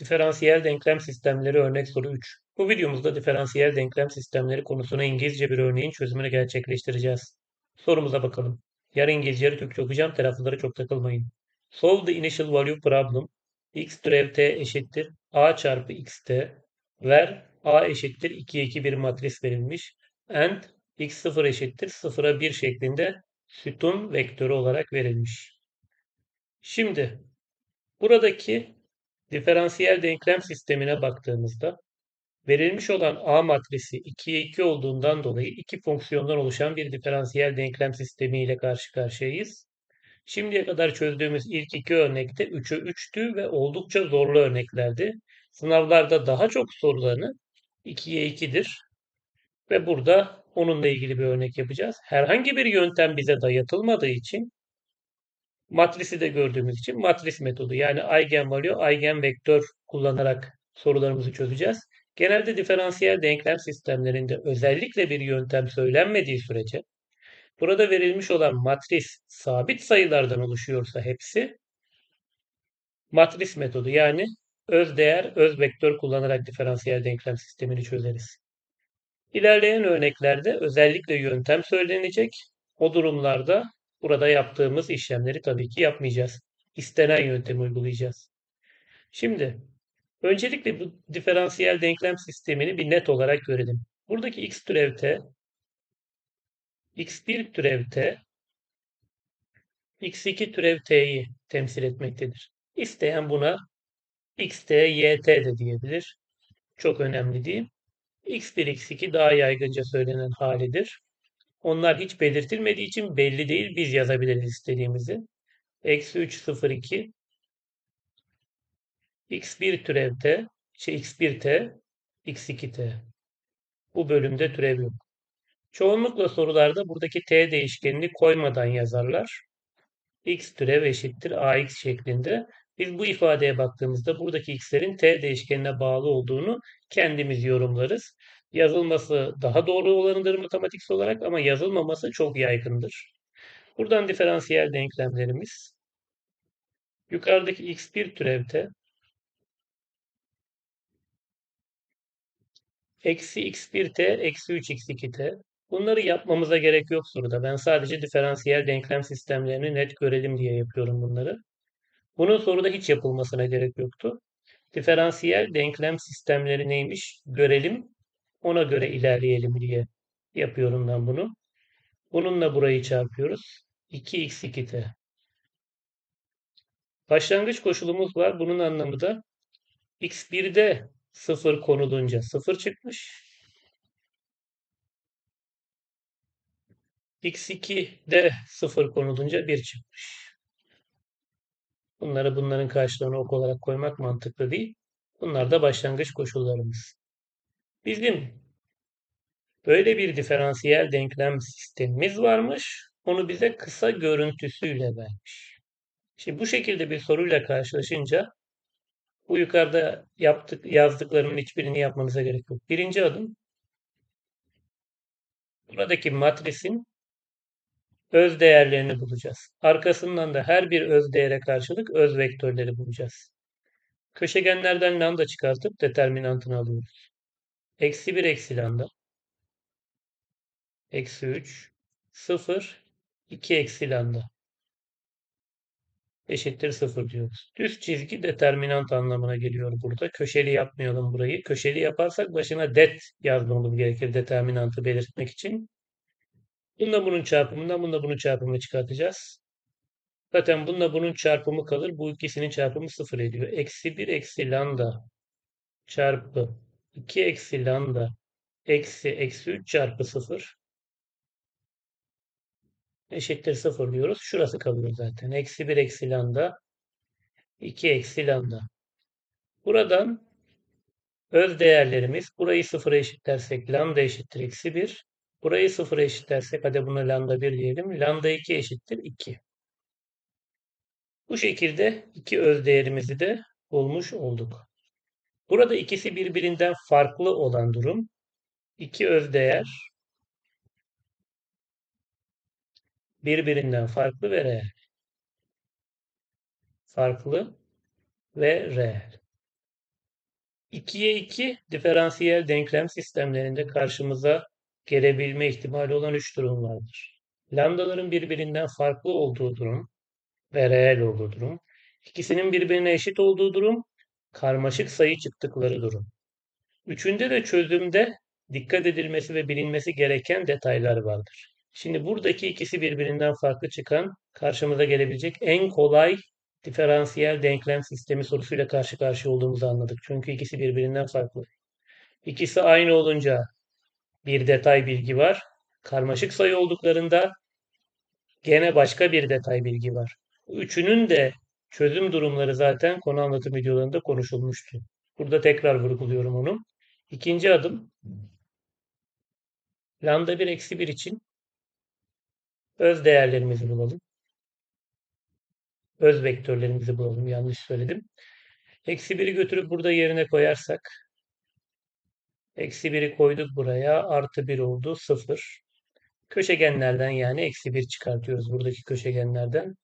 Diferansiyel denklem sistemleri örnek soru 3. Bu videomuzda diferansiyel denklem sistemleri konusuna İngilizce bir örneğin çözümünü gerçekleştireceğiz. Sorumuza bakalım. Yarı İngilizce yarı Türkçe okuyacağım. Telaffuzlara çok takılmayın. Solve the initial value problem. x türev t eşittir a çarpı xt. Ver a eşittir 2'ye 2 bir matris verilmiş. And x0 eşittir 0'a 1 şeklinde sütun vektörü olarak verilmiş. Şimdi buradaki diferansiyel denklem sistemine baktığımızda verilmiş olan A matrisi 2'ye 2 olduğundan dolayı iki fonksiyondan oluşan bir diferansiyel denklem sistemi ile karşı karşıyayız. Şimdiye kadar çözdüğümüz ilk iki örnekte 3'e 3'tü ve oldukça zorlu örneklerdi. Sınavlarda daha çok sorularını 2'ye 2'dir ve burada onunla ilgili bir örnek yapacağız. Herhangi bir yöntem bize dayatılmadığı için matrisi de gördüğümüz için matris metodu yani eigenvalue, eigenvektör kullanarak sorularımızı çözeceğiz. Genelde diferansiyel denklem sistemlerinde özellikle bir yöntem söylenmediği sürece burada verilmiş olan matris sabit sayılardan oluşuyorsa hepsi matris metodu yani öz değer, öz vektör kullanarak diferansiyel denklem sistemini çözeriz. İlerleyen örneklerde özellikle yöntem söylenecek. O durumlarda burada yaptığımız işlemleri tabii ki yapmayacağız. İstenen yöntemi uygulayacağız. Şimdi öncelikle bu diferansiyel denklem sistemini bir net olarak görelim. Buradaki x türev t, x1 türev t, x2 türev t'yi temsil etmektedir. İsteyen buna xt, yt de diyebilir. Çok önemli değil. x1, x2 daha yaygınca söylenen halidir. Onlar hiç belirtilmediği için belli değil. Biz yazabiliriz istediğimizi. Eksi 3, 0, 2 x1 türev t, şey x1t, x2t. Bu bölümde türev yok. Çoğunlukla sorularda buradaki t değişkenini koymadan yazarlar. x türev eşittir ax şeklinde. Biz bu ifadeye baktığımızda buradaki x'lerin t değişkenine bağlı olduğunu kendimiz yorumlarız. Yazılması daha doğru olanıdır matematiksel olarak ama yazılmaması çok yaygındır. Buradan diferansiyel denklemlerimiz yukarıdaki x1 türevte eksi x1t eksi 3x2t bunları yapmamıza gerek yok soruda. Ben sadece diferansiyel denklem sistemlerini net görelim diye yapıyorum bunları. Bunun soruda hiç yapılmasına gerek yoktu. Diferansiyel denklem sistemleri neymiş görelim ona göre ilerleyelim diye yapıyorum ben bunu. Bununla burayı çarpıyoruz. 2x2t. Başlangıç koşulumuz var. Bunun anlamı da x1'de 0 konulunca 0 çıkmış. x2'de 0 konulunca 1 çıkmış. Bunları bunların karşılığına ok olarak koymak mantıklı değil. Bunlar da başlangıç koşullarımız. Bizim böyle bir diferansiyel denklem sistemimiz varmış. Onu bize kısa görüntüsüyle vermiş. Şimdi bu şekilde bir soruyla karşılaşınca bu yukarıda yaptık, yazdıklarımın hiçbirini yapmanıza gerek yok. Birinci adım buradaki matrisin öz değerlerini bulacağız. Arkasından da her bir öz değere karşılık öz vektörleri bulacağız. Köşegenlerden lambda çıkartıp determinantını alıyoruz. Eksi 1 eksi lambda. Eksi 3. 0. 2 eksi lambda. Eşittir 0 diyoruz. Düz çizgi determinant anlamına geliyor burada. Köşeli yapmayalım burayı. Köşeli yaparsak başına det yazmamız gerekir determinantı belirtmek için. Bununla bunun çarpımından bununla bunun çarpımını çıkartacağız. Zaten bununla bunun çarpımı kalır. Bu ikisinin çarpımı 0 ediyor. Eksi 1 eksi lambda çarpı 2 eksi lambda eksi eksi 3 çarpı 0 eşittir 0 diyoruz. Şurası kalıyor zaten. Eksi 1 eksi lambda 2 eksi lambda. Buradan öz değerlerimiz burayı 0'a eşitlersek lambda eşittir eksi 1. Burayı 0'a eşitlersek hadi buna lambda 1 diyelim. Lambda 2 eşittir 2. Bu şekilde iki öz değerimizi de bulmuş olduk. Burada ikisi birbirinden farklı olan durum iki öz değer birbirinden farklı ve reel. Farklı ve reel. 2'ye 2 diferansiyel denklem sistemlerinde karşımıza gelebilme ihtimali olan 3 durum vardır. Lambdaların birbirinden farklı olduğu durum ve reel olduğu durum, ikisinin birbirine eşit olduğu durum, karmaşık sayı çıktıkları durum. Üçünde de çözümde dikkat edilmesi ve bilinmesi gereken detaylar vardır. Şimdi buradaki ikisi birbirinden farklı çıkan karşımıza gelebilecek en kolay diferansiyel denklem sistemi sorusuyla karşı karşıya olduğumuzu anladık. Çünkü ikisi birbirinden farklı. İkisi aynı olunca bir detay bilgi var. Karmaşık sayı olduklarında gene başka bir detay bilgi var. Üçünün de çözüm durumları zaten konu anlatım videolarında konuşulmuştu. Burada tekrar vurguluyorum onu. İkinci adım lambda 1 eksi 1 için öz değerlerimizi bulalım. Öz vektörlerimizi bulalım. Yanlış söyledim. Eksi 1'i götürüp burada yerine koyarsak eksi 1'i koyduk buraya. Artı 1 oldu. 0. Köşegenlerden yani eksi 1 çıkartıyoruz buradaki köşegenlerden.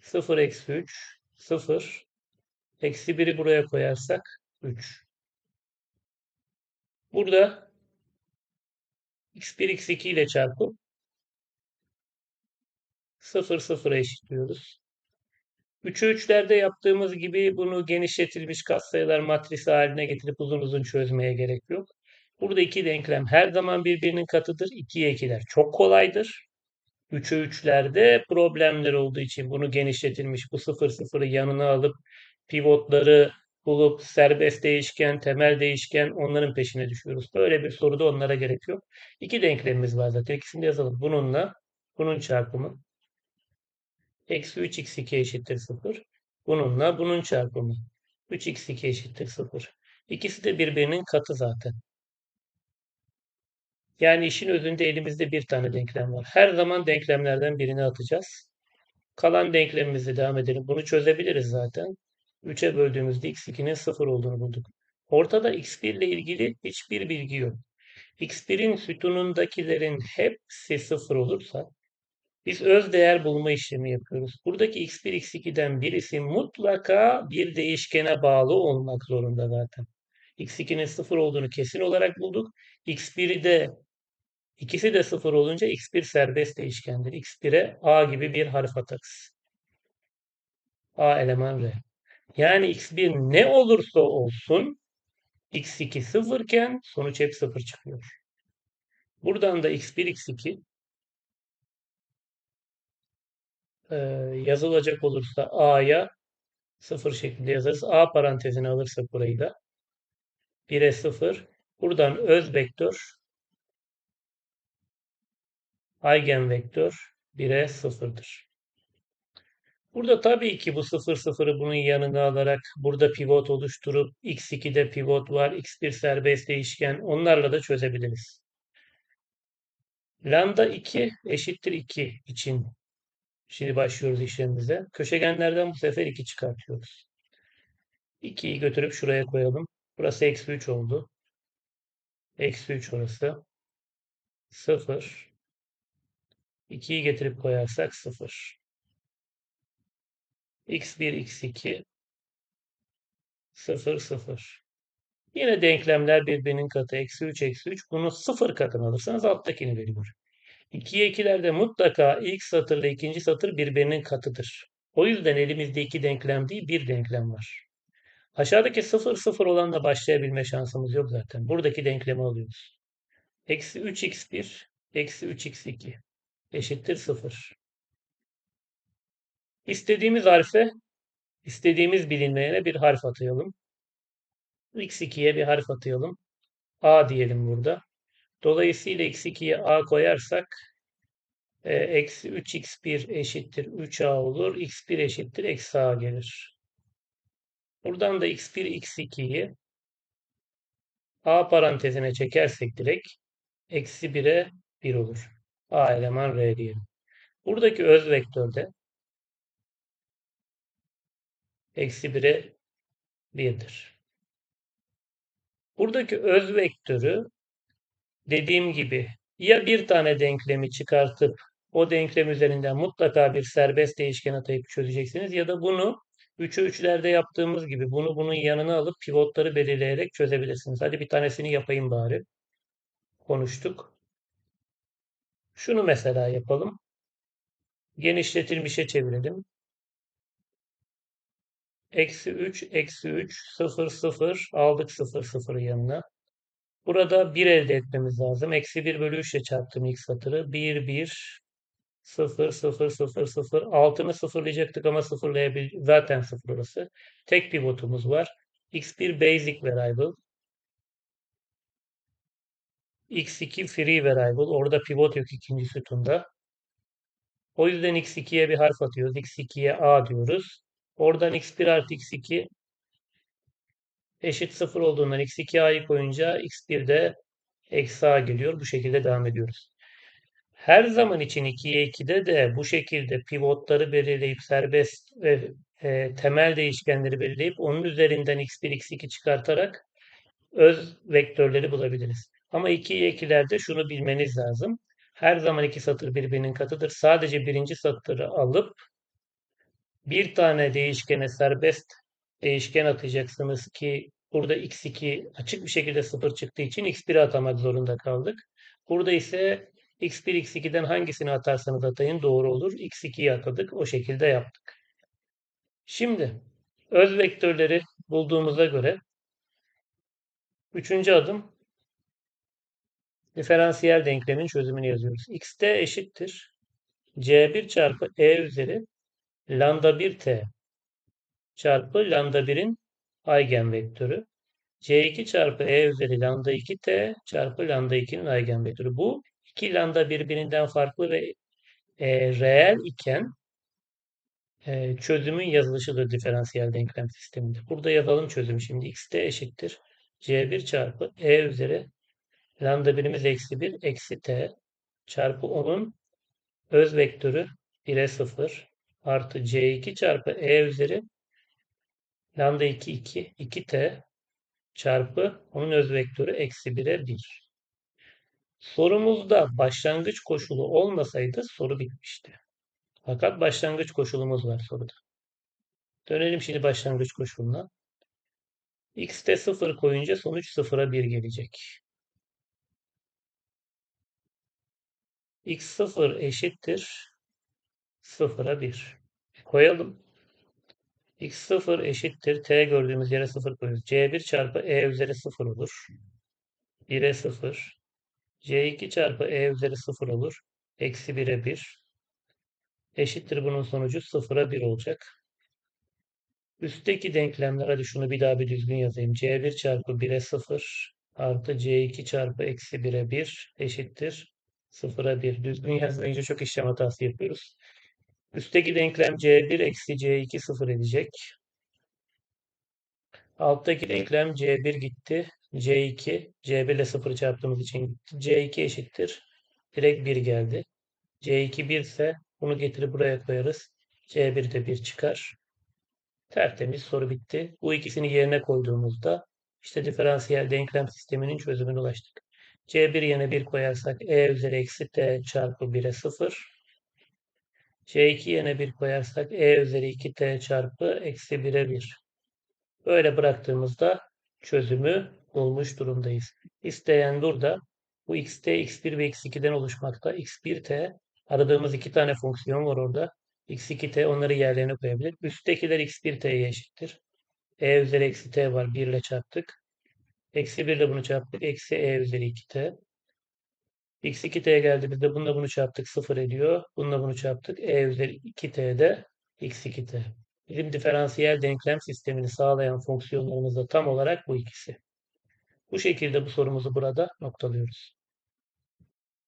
0 eksi 3 0 eksi 1'i buraya koyarsak 3. Burada x1 x2 ile çarpıp 0 0'a eşitliyoruz. 3'ü 3'lerde yaptığımız gibi bunu genişletilmiş katsayılar matrisi haline getirip uzun uzun çözmeye gerek yok. Burada iki denklem her zaman birbirinin katıdır. 2'ye 2'ler çok kolaydır. 3'e 3'lerde problemler olduğu için bunu genişletilmiş bu 0 0'ı yanına alıp pivotları bulup serbest değişken, temel değişken onların peşine düşüyoruz. Böyle bir soruda onlara gerek yok. İki denklemimiz var zaten. İkisini de yazalım. Bununla bunun çarpımı. Eksi 3x2 eşittir 0. Bununla bunun çarpımı. 3x2 eşittir 0. İkisi de birbirinin katı zaten. Yani işin özünde elimizde bir tane denklem var. Her zaman denklemlerden birini atacağız. Kalan denklemimize devam edelim. Bunu çözebiliriz zaten. 3'e böldüğümüzde x2'nin 0 olduğunu bulduk. Ortada x1 ile ilgili hiçbir bilgi yok. x1'in sütunundakilerin hepsi 0 olursa biz öz değer bulma işlemi yapıyoruz. Buradaki x1, x2'den birisi mutlaka bir değişkene bağlı olmak zorunda zaten. x2'nin 0 olduğunu kesin olarak bulduk. x1'i de ikisi de 0 olunca x1 serbest değişkendir. x1'e a gibi bir harf atarız. a eleman r. Yani x1 ne olursa olsun x2 0 iken sonuç hep 0 çıkıyor. Buradan da x1, x2 e, yazılacak olursa a'ya 0 şeklinde yazarız. a parantezine alırsak burayı da 1'e 0. Buradan öz vektör eigenvektör 1'e 0'dır. Burada tabii ki bu 0 0'ı bunun yanına alarak burada pivot oluşturup x2'de pivot var, x1 serbest değişken onlarla da çözebiliriz. Lambda 2 eşittir 2 için şimdi başlıyoruz işlemimize. Köşegenlerden bu sefer 2 çıkartıyoruz. 2'yi götürüp şuraya koyalım. Burası eksi 3 oldu. Eksi 3 orası. 0. 2'yi getirip koyarsak 0 x1, x2 0, 0. Yine denklemler birbirinin katı. Eksi 3, eksi 3. Bunu 0 katını alırsanız alttakini veriyor. 2'ye 2'lerde mutlaka ilk satırla ikinci satır birbirinin katıdır. O yüzden elimizde iki denklem değil bir denklem var. Aşağıdaki 0, 0 olan da başlayabilme şansımız yok zaten. Buradaki denklemi alıyoruz. Eksi 3x1, eksi 3x2 eşittir 0. İstediğimiz harfe, istediğimiz bilinmeyene bir harf atayalım. x2'ye bir harf atayalım. a diyelim burada. Dolayısıyla x2'ye a koyarsak e, eksi 3x1 eşittir 3a olur. x1 eşittir eksi a gelir. Buradan da x1, x2'yi a parantezine çekersek direkt eksi 1'e 1 olur. A eleman r diyelim. Buradaki öz vektörde eksi 1'e 1'dir. Buradaki öz vektörü dediğim gibi ya bir tane denklemi çıkartıp o denklem üzerinden mutlaka bir serbest değişken atayıp çözeceksiniz ya da bunu 3'e 3'lerde yaptığımız gibi bunu bunun yanına alıp pivotları belirleyerek çözebilirsiniz. Hadi bir tanesini yapayım bari. Konuştuk. Şunu mesela yapalım. Genişletilmişe çevirelim. Eksi 3, eksi 3, 0, 0. Aldık 0, 0'ı yanına. Burada 1 elde etmemiz lazım. Eksi 1 bölü 3 ile çarptım ilk satırı. 1, 1, 0, 0, 0, 0. Altını sıfırlayacaktık ama sıfırlayabil zaten sıfır orası. Tek pivotumuz var. x1 basic variable. X2 free variable. Orada pivot yok ikinci sütunda. O yüzden x2'ye bir harf atıyoruz. x2'ye a diyoruz. Oradan x1 artı x2 eşit 0 olduğundan x2 a'yı koyunca x1 de eksi a geliyor. Bu şekilde devam ediyoruz. Her zaman için 2'ye 2'de de bu şekilde pivotları belirleyip serbest ve e, temel değişkenleri belirleyip onun üzerinden x1, x2 çıkartarak öz vektörleri bulabiliriz. Ama 2'ye 2'lerde şunu bilmeniz lazım. Her zaman iki satır birbirinin katıdır. Sadece birinci satırı alıp bir tane değişkene serbest değişken atacaksınız ki burada x2 açık bir şekilde sıfır çıktığı için x1 atamak zorunda kaldık. Burada ise x1, x2'den hangisini atarsanız atayın doğru olur. x2'yi atadık. O şekilde yaptık. Şimdi öz vektörleri bulduğumuza göre üçüncü adım diferansiyel denklemin çözümünü yazıyoruz. xt eşittir c1 çarpı e üzeri lambda 1t çarpı lambda 1'in eigenvektörü. C2 çarpı E üzeri lambda 2T çarpı lambda 2'nin eigenvektörü. Bu iki lambda birbirinden farklı ve e, reel iken e, çözümün yazılışıdır diferansiyel denklem sisteminde. Burada yazalım çözümü şimdi. xt eşittir. C1 çarpı E üzeri lambda birimiz eksi 1 eksi T çarpı onun öz vektörü 1'e 0 artı C2 çarpı E üzeri lambda 2 2 2T çarpı onun öz vektörü eksi 1'e 1. Sorumuzda başlangıç koşulu olmasaydı soru bitmişti. Fakat başlangıç koşulumuz var soruda. Dönelim şimdi başlangıç koşuluna. x'te 0 koyunca sonuç 0'a 1 gelecek. X0 eşittir 0'a 1. Koyalım. x0 eşittir t gördüğümüz yere 0 koyuyoruz. c1 çarpı e üzeri 0 olur. 1'e 0. c2 çarpı e üzeri 0 olur. Eksi 1'e 1. Eşittir bunun sonucu 0'a 1 olacak. Üstteki denklemler hadi şunu bir daha bir düzgün yazayım. c1 çarpı 1'e 0 artı c2 çarpı eksi 1'e 1 eşittir 0'a 1. Düzgün yazmayınca çok işlem hatası yapıyoruz. Üstteki denklem c1 eksi c2 0 edecek. Alttaki denklem c1 gitti. c2 c1 ile 0 çarptığımız için gitti. c2 eşittir. Direkt 1 geldi. c2 1 ise bunu getirip buraya koyarız. c1 de 1 çıkar. Tertemiz soru bitti. Bu ikisini yerine koyduğumuzda işte diferansiyel denklem sisteminin çözümüne ulaştık. C1 yerine 1 koyarsak E üzeri eksi T çarpı 1'e 0. C2 yerine 1 koyarsak E üzeri 2T çarpı eksi 1'e 1. Böyle bıraktığımızda çözümü bulmuş durumdayız. İsteyen burada bu xt, x1 ve x2'den oluşmakta. x1t aradığımız iki tane fonksiyon var orada. x2t onları yerlerine koyabilir. Üsttekiler x1t'ye eşittir. e üzeri eksi t var. 1 ile çarptık. Eksi 1 ile bunu çarptık. Eksi e üzeri 2t. x2t'ye geldi. Biz de bununla bunu çarptık. 0 ediyor. Bununla bunu çarptık. e üzeri 2t de x2t. Bizim diferansiyel denklem sistemini sağlayan fonksiyonlarımız da tam olarak bu ikisi. Bu şekilde bu sorumuzu burada noktalıyoruz.